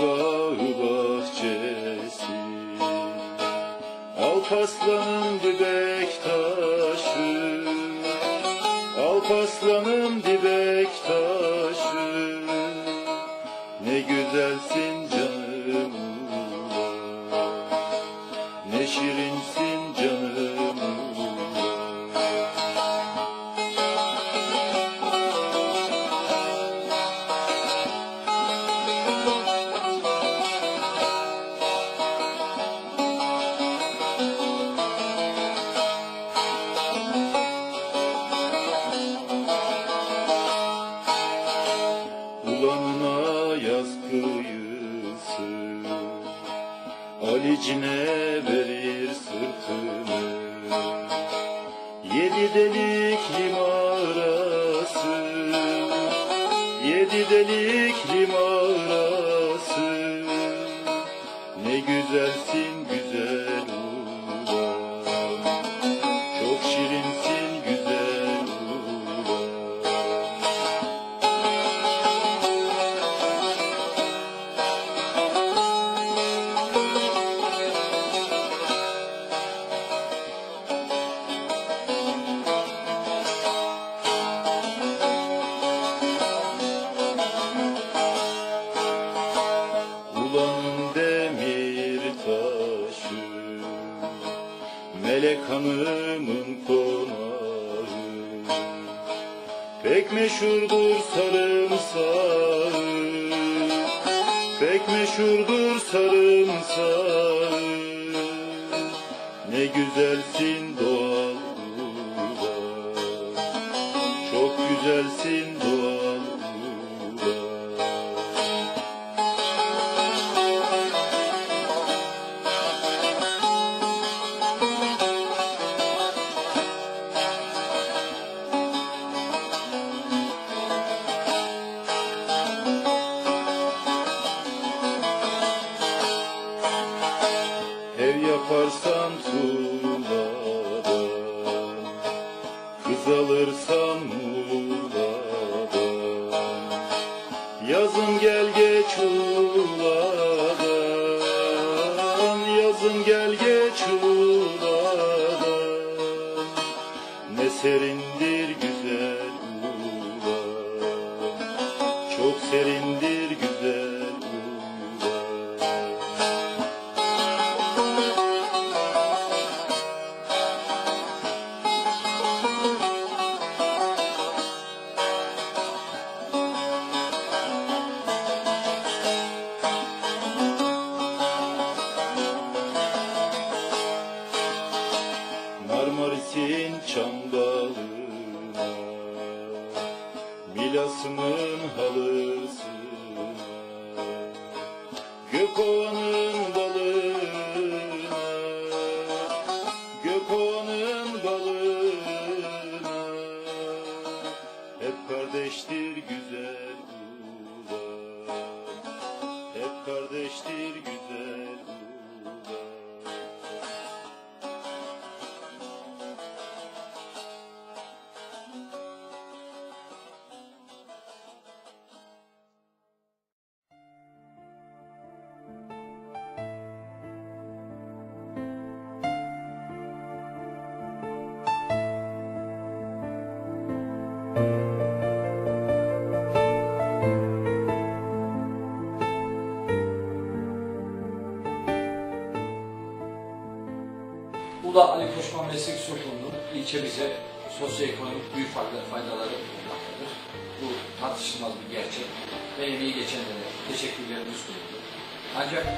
bağı bahçesi Alpaslanım dibek taşı. Alpaslanım dibek taşı. Ne güzelsin delik limarası Yedi delik limarası Ne güzelsin meşhurdur sarımsağı Ne güzelsin doğal ulan Çok güzelsin Ev yaparsan tuğladan Kız alırsan muğladan Yazın gel geç uğladan Yazın gel geç uğladan Ne serindir güzel uğlan Çok serindir Marmaris'in çambalına Milas'ımın halısına Gökova'nın balına Gökova'nın balına Hep kardeştir güzel ulan Hep kardeştir güzel Ula Ali Koçman Meslek Okulu'nun ilçemize sosyoekonomik büyük fayda- faydaları bulunmaktadır. Bu tartışılmaz bir gerçek. Ve emeği geçenlere teşekkürlerimi sunuyorum. Ancak e,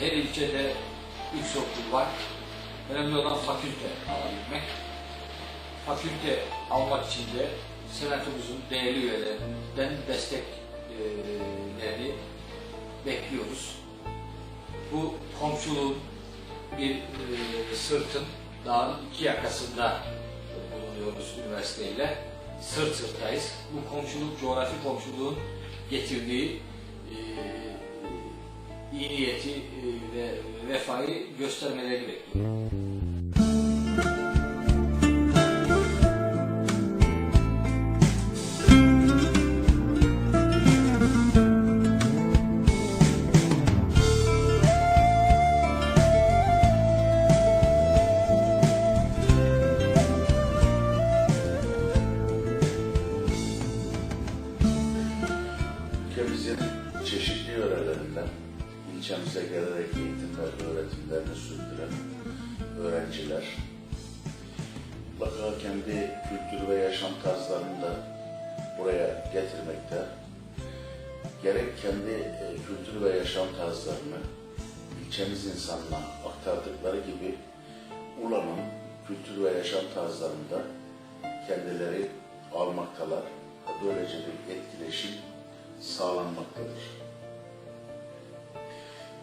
her ilçede üç okul var. Önemli olan fakülte alabilmek. Fakülte almak için de senatomuzun değerli üyelerinden desteklerini bekliyoruz. Bu komşuluğun bir e, sırtın dağın iki yakasında bulunuyoruz üniversiteyle. Sırt sırtayız. Bu komşuluk, coğrafi komşuluğun getirdiği e, iyi niyeti e, ve vefayı göstermelerini bekliyorum. sürdüren öğrenciler mutlaka kendi kültür ve yaşam tarzlarını da buraya getirmekte. Gerek kendi e, kültür ve yaşam tarzlarını ilçemiz insanına aktardıkları gibi Ula'nın kültür ve yaşam tarzlarında kendileri almaktalar. Böylece bir etkileşim sağlanmaktadır.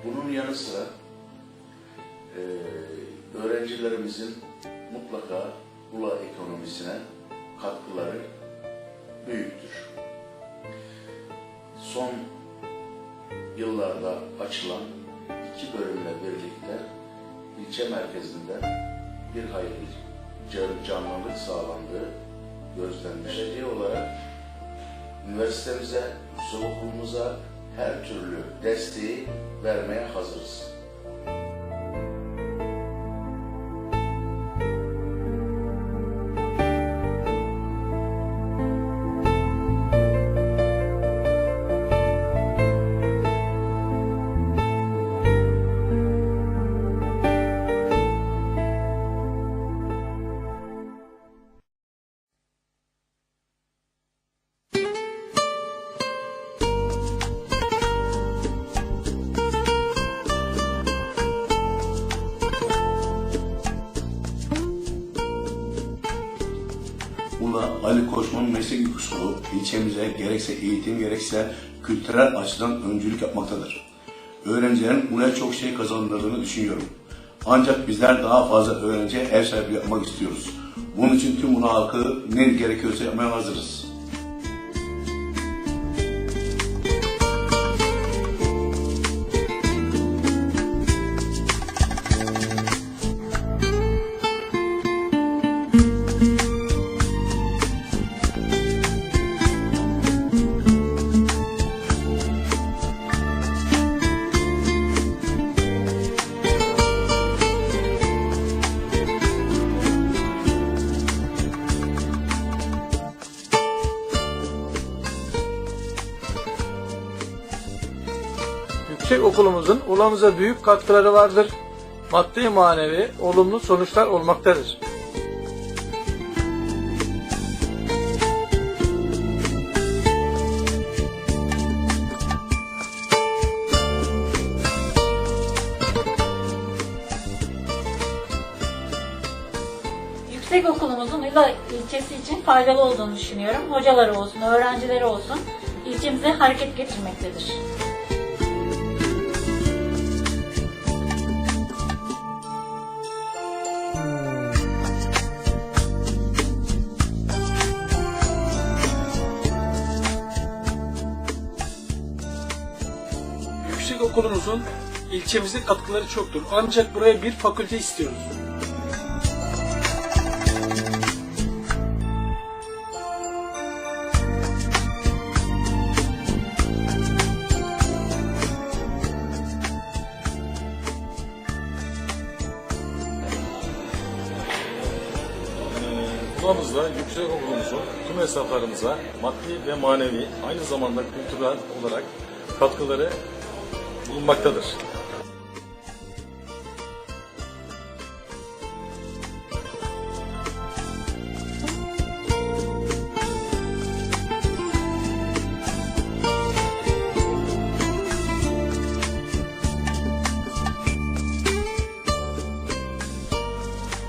Bunun yanı sıra e, öğrencilerimizin mutlaka Ula ekonomisine katkıları büyüktür. Son yıllarda açılan iki bölümle birlikte ilçe merkezinde bir hayli can- canlılık sağlandığı gözlenmiş. Belediye olarak üniversitemize, okulumuza her türlü desteği vermeye hazırız. Meslek Yüksekokulu ilçemize gerekse eğitim gerekse kültürel açıdan öncülük yapmaktadır. Öğrencilerin Ula'ya çok şey kazandırdığını düşünüyorum. Ancak bizler daha fazla öğrenciye ev sahipliği yapmak istiyoruz. Bunun için tüm Ula halkı ne gerekiyorsa yapmaya hazırız. Okulumuzun ulamıza büyük katkıları vardır. Maddi manevi olumlu sonuçlar olmaktadır. Yüksek okulumuzun İla ilçesi için faydalı olduğunu düşünüyorum. Hocaları olsun, öğrencileri olsun ilçemize hareket getirmektedir. Okulumuzun ilçemize katkıları çoktur. Ancak buraya bir fakülte istiyoruz. Kulağımızda yüksek okulumuzun tüm esnaflarımıza maddi ve manevi aynı zamanda kültürel olarak katkıları bulunmaktadır.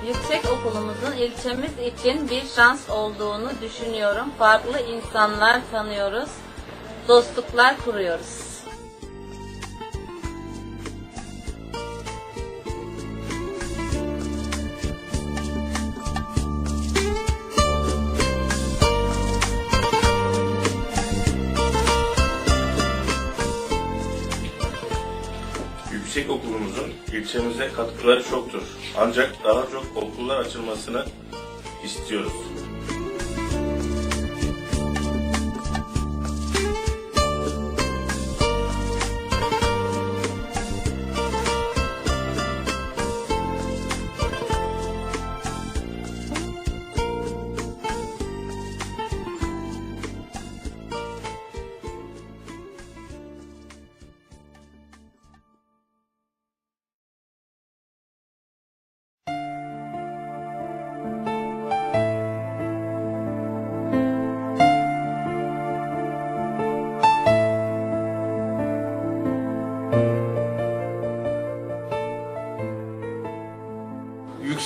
Yüksek okulumuzun ilçemiz için bir şans olduğunu düşünüyorum. Farklı insanlar tanıyoruz, dostluklar kuruyoruz. İlçemize katkıları çoktur. Ancak daha çok okullar açılmasını istiyoruz.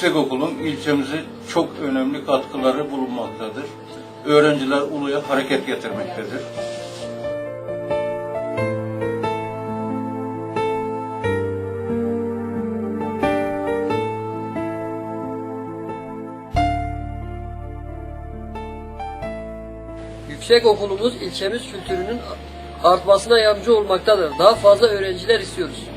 Yüksekokulun ilçemize çok önemli katkıları bulunmaktadır. Öğrenciler Ulu'ya hareket getirmektedir. Yüksek okulumuz ilçemiz kültürünün artmasına yardımcı olmaktadır. Daha fazla öğrenciler istiyoruz.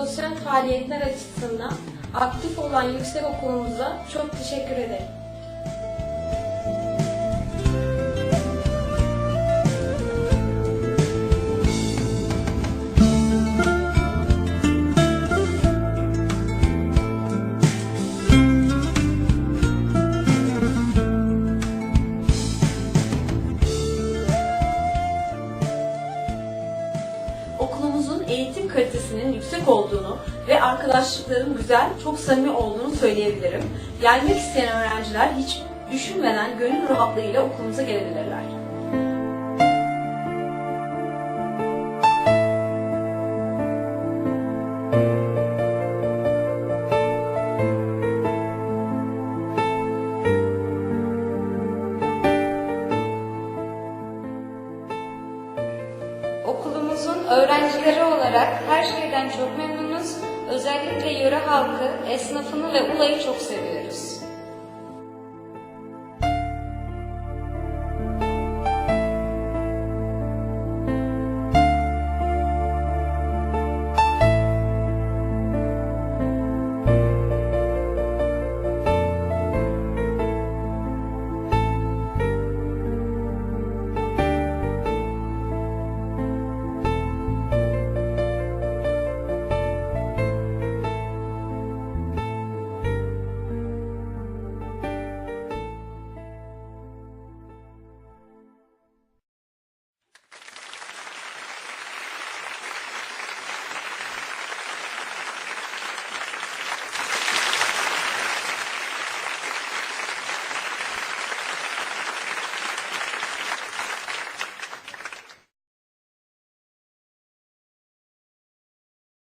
Sosyal faaliyetler açısından aktif olan yüksek okulumuza çok teşekkür ederim. Arkadaşlıkların güzel, çok samimi olduğunu söyleyebilirim. Gelmek isteyen öğrenciler hiç düşünmeden gönül rahatlığıyla okulumuza gelebilirler. Okulumuzun öğrencileri olarak her şeyden çok memnunuz. Özellikle yöre halkı, esnafını ve Ula'yı çok seviyoruz.